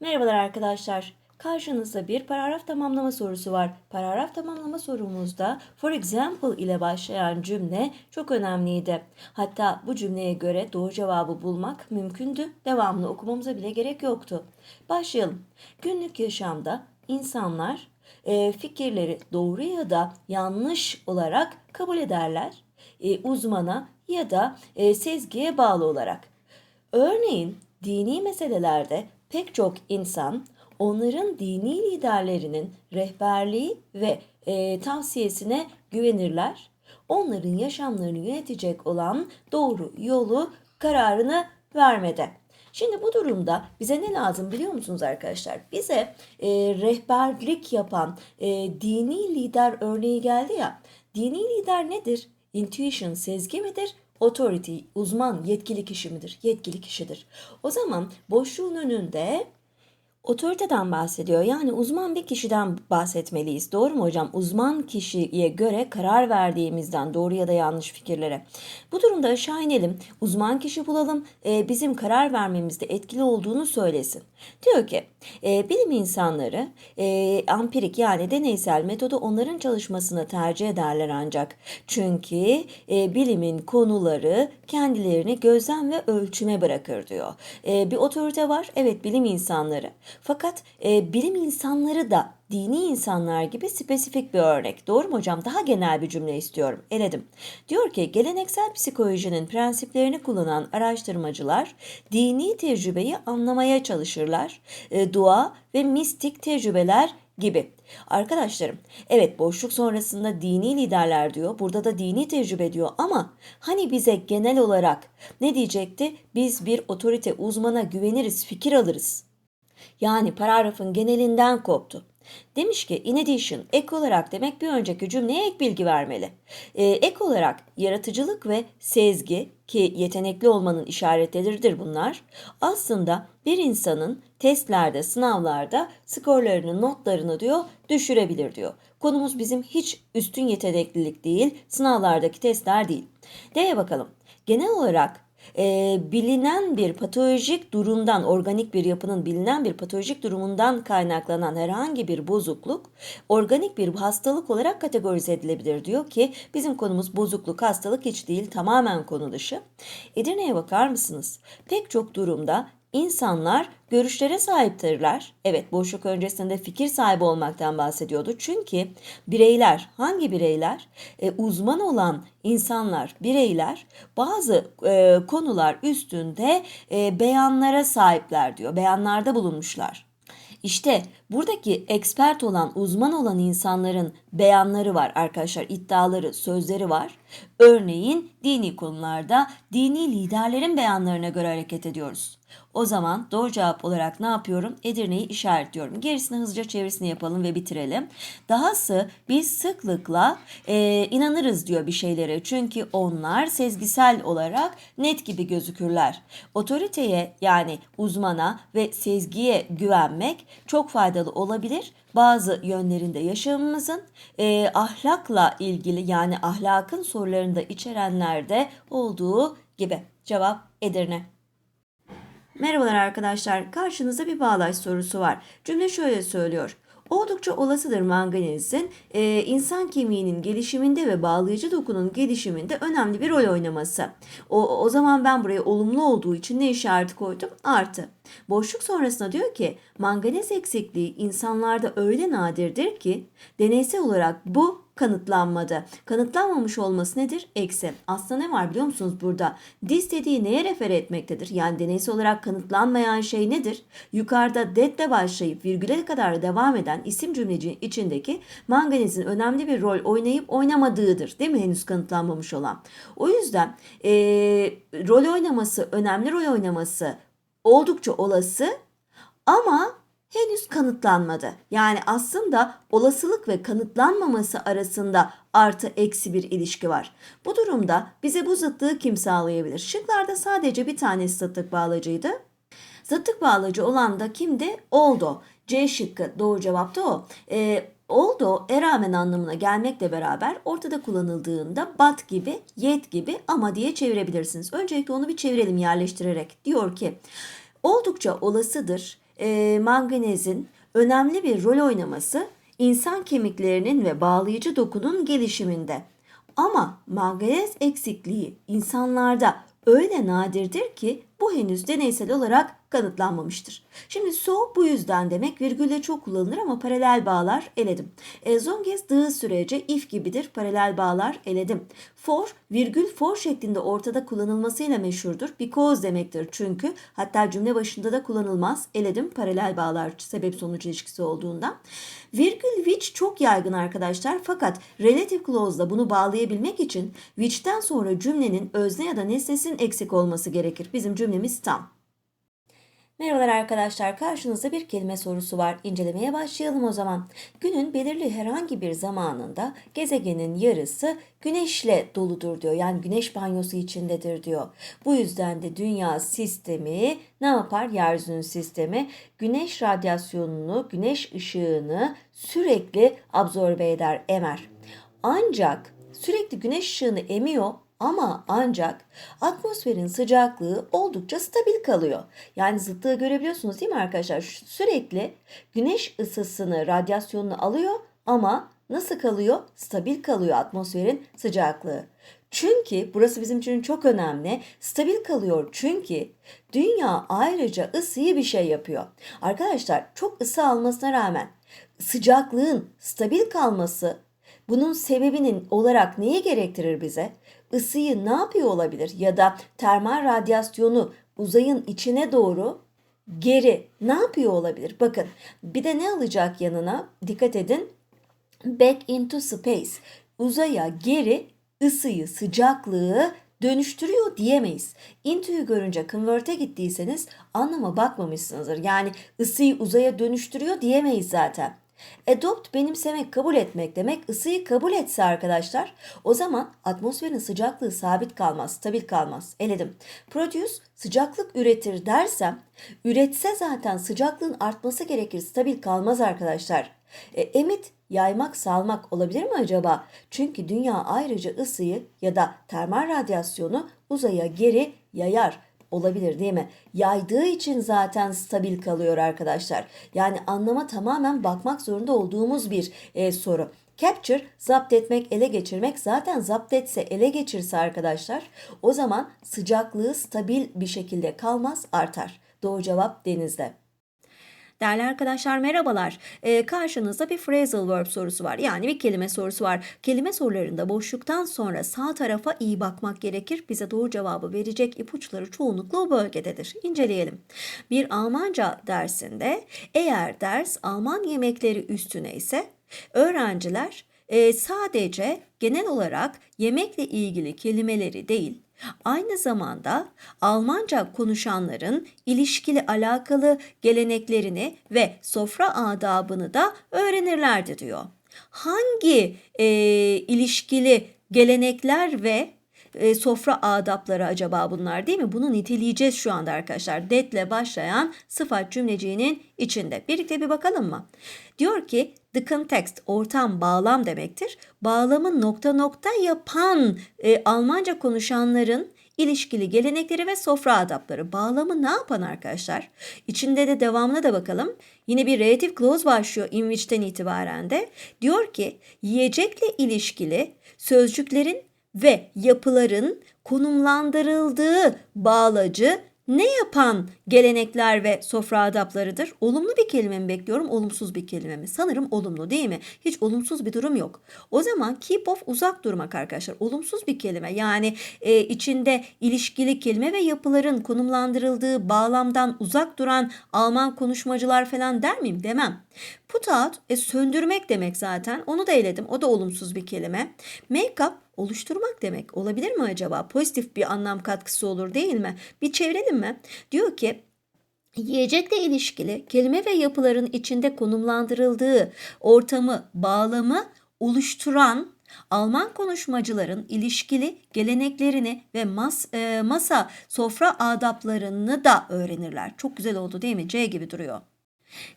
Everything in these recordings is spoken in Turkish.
Merhabalar arkadaşlar. Karşınızda bir paragraf tamamlama sorusu var. Paragraf tamamlama sorumuzda for example ile başlayan cümle çok önemliydi. Hatta bu cümleye göre doğru cevabı bulmak mümkündü. Devamlı okumamıza bile gerek yoktu. Başlayalım. Günlük yaşamda insanlar e, fikirleri doğru ya da yanlış olarak kabul ederler. E, uzmana ya da e, sezgiye bağlı olarak. Örneğin dini meselelerde pek çok insan onların dini liderlerinin rehberliği ve e, tavsiyesine güvenirler. Onların yaşamlarını yönetecek olan doğru yolu kararını vermede. Şimdi bu durumda bize ne lazım biliyor musunuz arkadaşlar? Bize e, rehberlik yapan e, dini lider örneği geldi ya. Dini lider nedir? Intuition, sezgi midir? Authority, uzman, yetkili kişi midir? Yetkili kişidir. O zaman boşluğun önünde otoriteden bahsediyor. Yani uzman bir kişiden bahsetmeliyiz. Doğru mu hocam? Uzman kişiye göre karar verdiğimizden doğru ya da yanlış fikirlere. Bu durumda aşağı inelim. Uzman kişi bulalım. e, bizim karar vermemizde etkili olduğunu söylesin. Diyor ki e, bilim insanları e, ampirik yani deneysel metodu onların çalışmasını tercih ederler ancak. Çünkü e, bilimin konuları kendilerini gözlem ve ölçüme bırakır diyor. E, bir otorite var. Evet bilim insanları. Fakat e, bilim insanları da dini insanlar gibi spesifik bir örnek. Doğru mu hocam? Daha genel bir cümle istiyorum. Eledim. Diyor ki geleneksel psikolojinin prensiplerini kullanan araştırmacılar dini tecrübeyi anlamaya çalışırlar. E, dua ve mistik tecrübeler gibi. Arkadaşlarım, evet boşluk sonrasında dini liderler diyor. Burada da dini tecrübe diyor ama hani bize genel olarak ne diyecekti? Biz bir otorite uzmana güveniriz, fikir alırız. Yani paragrafın genelinden koptu. Demiş ki in addition ek olarak demek bir önceki cümleye ek bilgi vermeli. Ee, ek olarak yaratıcılık ve sezgi ki yetenekli olmanın işaretleridir bunlar. Aslında bir insanın testlerde, sınavlarda skorlarını, notlarını diyor düşürebilir diyor. Konumuz bizim hiç üstün yeteneklilik değil, sınavlardaki testler değil. D'ye bakalım. Genel olarak e, bilinen bir patolojik durumdan, organik bir yapının bilinen bir patolojik durumundan kaynaklanan herhangi bir bozukluk organik bir hastalık olarak kategorize edilebilir diyor ki bizim konumuz bozukluk, hastalık hiç değil tamamen konu dışı. Edirne'ye bakar mısınız? Pek çok durumda İnsanlar görüşlere sahiptirler. Evet boşluk öncesinde fikir sahibi olmaktan bahsediyordu. Çünkü bireyler hangi bireyler? E, uzman olan insanlar, bireyler bazı e, konular üstünde e, beyanlara sahipler diyor. Beyanlarda bulunmuşlar. İşte buradaki expert olan, uzman olan insanların beyanları var arkadaşlar, iddiaları, sözleri var. Örneğin dini konularda dini liderlerin beyanlarına göre hareket ediyoruz. O zaman doğru cevap olarak ne yapıyorum? Edirne'yi işaretliyorum. Gerisini hızlıca çevirisini yapalım ve bitirelim. Dahası biz sıklıkla e, inanırız diyor bir şeylere. Çünkü onlar sezgisel olarak net gibi gözükürler. Otoriteye yani uzmana ve sezgiye güvenmek çok faydalı olabilir. Bazı yönlerinde yaşamımızın e, ahlakla ilgili yani ahlakın sorularında içerenlerde olduğu gibi. Cevap Edirne. Merhabalar arkadaşlar. Karşınızda bir bağlaç sorusu var. Cümle şöyle söylüyor. Oldukça olasıdır manganezin e, insan kemiğinin gelişiminde ve bağlayıcı dokunun gelişiminde önemli bir rol oynaması. O, o zaman ben buraya olumlu olduğu için ne işareti koydum? Artı. Boşluk sonrasında diyor ki manganez eksikliği insanlarda öyle nadirdir ki deneysel olarak bu kanıtlanmadı. Kanıtlanmamış olması nedir? Eksi. Aslında ne var biliyor musunuz burada? Dis dediği neye refer etmektedir? Yani deneysel olarak kanıtlanmayan şey nedir? Yukarıda dead'le başlayıp virgüle kadar devam eden isim cümleci içindeki manganezin önemli bir rol oynayıp oynamadığıdır. Değil mi? Henüz kanıtlanmamış olan. O yüzden ee, rol oynaması, önemli rol oynaması oldukça olası ama henüz kanıtlanmadı. Yani aslında olasılık ve kanıtlanmaması arasında artı eksi bir ilişki var. Bu durumda bize bu zıtlığı kim sağlayabilir? Şıklarda sadece bir tanesi zıtlık bağlacıydı. Zıtlık bağlacı olan da kimdi? Oldu. C şıkkı doğru cevapta o. Ee, oldu e rağmen anlamına gelmekle beraber ortada kullanıldığında but gibi, yet gibi ama diye çevirebilirsiniz. Öncelikle onu bir çevirelim yerleştirerek. Diyor ki oldukça olasıdır e, manganezin önemli bir rol oynaması insan kemiklerinin ve bağlayıcı dokunun gelişiminde. Ama manganez eksikliği insanlarda öyle nadirdir ki bu henüz deneysel olarak kanıtlanmamıştır. Şimdi so bu yüzden demek virgülle çok kullanılır ama paralel bağlar eledim. As long as dığı sürece if gibidir paralel bağlar eledim. For virgül for şeklinde ortada kullanılmasıyla meşhurdur. Because demektir çünkü hatta cümle başında da kullanılmaz. Eledim paralel bağlar sebep sonuç ilişkisi olduğundan. Virgül which çok yaygın arkadaşlar fakat relative clause'da bunu bağlayabilmek için which'ten sonra cümlenin özne ya da nesnesinin eksik olması gerekir. Bizim cümlemiz tam. Merhabalar arkadaşlar. Karşınızda bir kelime sorusu var. İncelemeye başlayalım o zaman. Günün belirli herhangi bir zamanında gezegenin yarısı güneşle doludur diyor. Yani güneş banyosu içindedir diyor. Bu yüzden de dünya sistemi ne yapar? Yeryüzünün sistemi güneş radyasyonunu, güneş ışığını sürekli absorbe eder, emer. Ancak sürekli güneş ışığını emiyor ama ancak atmosferin sıcaklığı oldukça stabil kalıyor. Yani zıtlığı görebiliyorsunuz değil mi arkadaşlar? Sürekli güneş ısısını, radyasyonunu alıyor ama nasıl kalıyor? Stabil kalıyor atmosferin sıcaklığı. Çünkü burası bizim için çok önemli. Stabil kalıyor çünkü dünya ayrıca ısıyı bir şey yapıyor. Arkadaşlar çok ısı almasına rağmen sıcaklığın stabil kalması bunun sebebinin olarak neyi gerektirir bize? Isıyı ne yapıyor olabilir ya da termal radyasyonu uzayın içine doğru geri ne yapıyor olabilir? Bakın bir de ne alacak yanına? Dikkat edin. Back into space. Uzaya geri ısıyı, sıcaklığı dönüştürüyor diyemeyiz. Into'yu görünce convert'e gittiyseniz anlama bakmamışsınızdır. Yani ısıyı uzaya dönüştürüyor diyemeyiz zaten. Adopt benimsemek, kabul etmek demek. Isıyı kabul etse arkadaşlar o zaman atmosferin sıcaklığı sabit kalmaz, stabil kalmaz. Eledim. Produce sıcaklık üretir dersem üretse zaten sıcaklığın artması gerekir, stabil kalmaz arkadaşlar. E, emit yaymak, salmak olabilir mi acaba? Çünkü dünya ayrıca ısıyı ya da termal radyasyonu uzaya geri yayar olabilir değil mi? Yaydığı için zaten stabil kalıyor arkadaşlar. Yani anlama tamamen bakmak zorunda olduğumuz bir e, soru. Capture zapt etmek, ele geçirmek zaten zapt etse, ele geçirse arkadaşlar o zaman sıcaklığı stabil bir şekilde kalmaz, artar. Doğru cevap denizde. Değerli arkadaşlar merhabalar. Ee, karşınızda bir phrasal verb sorusu var. Yani bir kelime sorusu var. Kelime sorularında boşluktan sonra sağ tarafa iyi bakmak gerekir. Bize doğru cevabı verecek ipuçları çoğunlukla o bölgededir. İnceleyelim. Bir Almanca dersinde eğer ders Alman yemekleri üstüne ise öğrenciler e, sadece genel olarak yemekle ilgili kelimeleri değil Aynı zamanda Almanca konuşanların ilişkili alakalı geleneklerini ve sofra adabını da öğrenirlerdi diyor. Hangi e, ilişkili gelenekler ve e, sofra adapları acaba bunlar değil mi? Bunu niteleyeceğiz şu anda arkadaşlar. Detle başlayan sıfat cümleciğinin içinde. Birlikte bir bakalım mı? Diyor ki the context ortam bağlam demektir. Bağlamı nokta nokta yapan e, Almanca konuşanların ilişkili gelenekleri ve sofra adapları. Bağlamı ne yapan arkadaşlar? İçinde de devamına da bakalım. Yine bir relative clause başlıyor in which'ten itibaren de. Diyor ki yiyecekle ilişkili sözcüklerin ve yapıların konumlandırıldığı bağlacı ne yapan gelenekler ve sofra adaplarıdır? Olumlu bir kelime mi bekliyorum, olumsuz bir kelime mi? Sanırım olumlu değil mi? Hiç olumsuz bir durum yok. O zaman keep off uzak durmak arkadaşlar. Olumsuz bir kelime. Yani e, içinde ilişkili kelime ve yapıların konumlandırıldığı bağlamdan uzak duran Alman konuşmacılar falan der miyim? Demem. Put out e, söndürmek demek zaten. Onu da eledim. O da olumsuz bir kelime. Make up oluşturmak demek. Olabilir mi acaba? Pozitif bir anlam katkısı olur değil mi? Bir çevirelim mi? Diyor ki Yiyecekle ilişkili kelime ve yapıların içinde konumlandırıldığı ortamı, bağlamı oluşturan Alman konuşmacıların ilişkili geleneklerini ve mas, e, masa sofra adaplarını da öğrenirler. Çok güzel oldu değil mi? C gibi duruyor.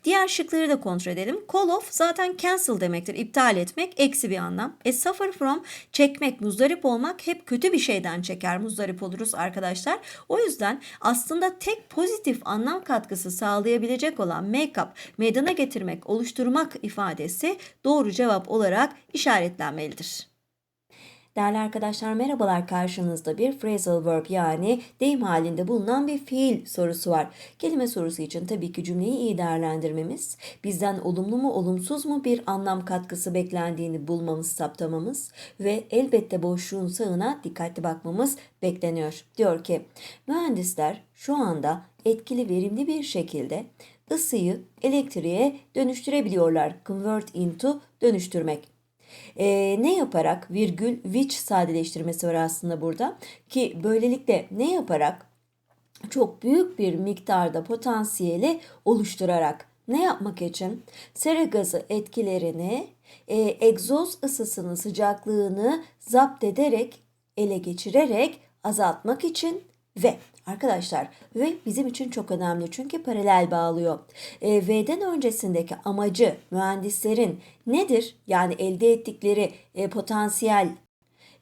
Diğer şıkları da kontrol edelim. Call off zaten cancel demektir. iptal etmek eksi bir anlam. E suffer from çekmek, muzdarip olmak hep kötü bir şeyden çeker. Muzdarip oluruz arkadaşlar. O yüzden aslında tek pozitif anlam katkısı sağlayabilecek olan make up, meydana getirmek, oluşturmak ifadesi doğru cevap olarak işaretlenmelidir. Değerli arkadaşlar merhabalar karşınızda bir phrasal verb yani deyim halinde bulunan bir fiil sorusu var. Kelime sorusu için tabii ki cümleyi iyi değerlendirmemiz, bizden olumlu mu olumsuz mu bir anlam katkısı beklendiğini bulmamız, saptamamız ve elbette boşluğun sağına dikkatli bakmamız bekleniyor. Diyor ki mühendisler şu anda etkili verimli bir şekilde ısıyı elektriğe dönüştürebiliyorlar. Convert into dönüştürmek. Ee, ne yaparak virgül which sadeleştirmesi var aslında burada. Ki böylelikle ne yaparak? Çok büyük bir miktarda potansiyeli oluşturarak ne yapmak için? Sera gazı etkilerini e, egzoz ısısının sıcaklığını zapt ederek ele geçirerek azaltmak için ve arkadaşlar ve bizim için çok önemli çünkü paralel bağlıyor. E, V'den öncesindeki amacı mühendislerin nedir? Yani elde ettikleri e, potansiyel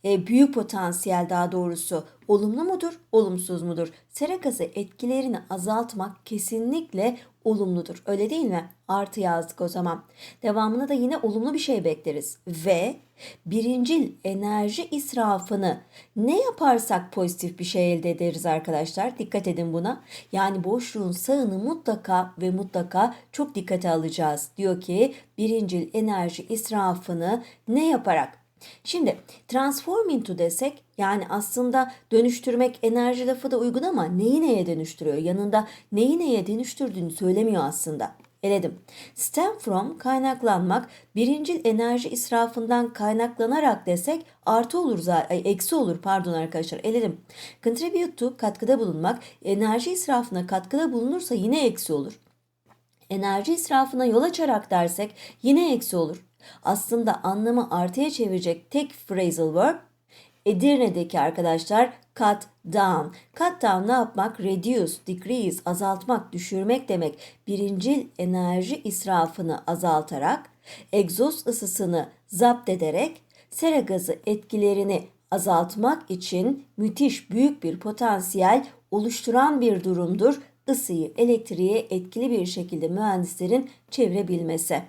e, büyük potansiyel daha doğrusu olumlu mudur, olumsuz mudur? Sera gazı etkilerini azaltmak kesinlikle olumludur. Öyle değil mi? Artı yazdık o zaman. Devamında da yine olumlu bir şey bekleriz. Ve birincil enerji israfını ne yaparsak pozitif bir şey elde ederiz arkadaşlar. Dikkat edin buna. Yani boşluğun sağını mutlaka ve mutlaka çok dikkate alacağız. Diyor ki birincil enerji israfını ne yaparak? Şimdi transform into desek yani aslında dönüştürmek enerji lafı da uygun ama neyi neye dönüştürüyor? Yanında neyi neye dönüştürdüğünü söylemiyor aslında. Eledim. Stem from kaynaklanmak birincil enerji israfından kaynaklanarak desek artı olur zaten eksi olur pardon arkadaşlar eledim. Contribute to katkıda bulunmak enerji israfına katkıda bulunursa yine eksi olur. Enerji israfına yol açarak dersek yine eksi olur. Aslında anlamı artıya çevirecek tek phrasal verb Edirne'deki arkadaşlar cut down. Cut down ne yapmak? Reduce, decrease, azaltmak, düşürmek demek. Birincil enerji israfını azaltarak, egzoz ısısını zapt ederek, sera gazı etkilerini azaltmak için müthiş büyük bir potansiyel oluşturan bir durumdur ısıyı elektriğe etkili bir şekilde mühendislerin çevirebilmesi.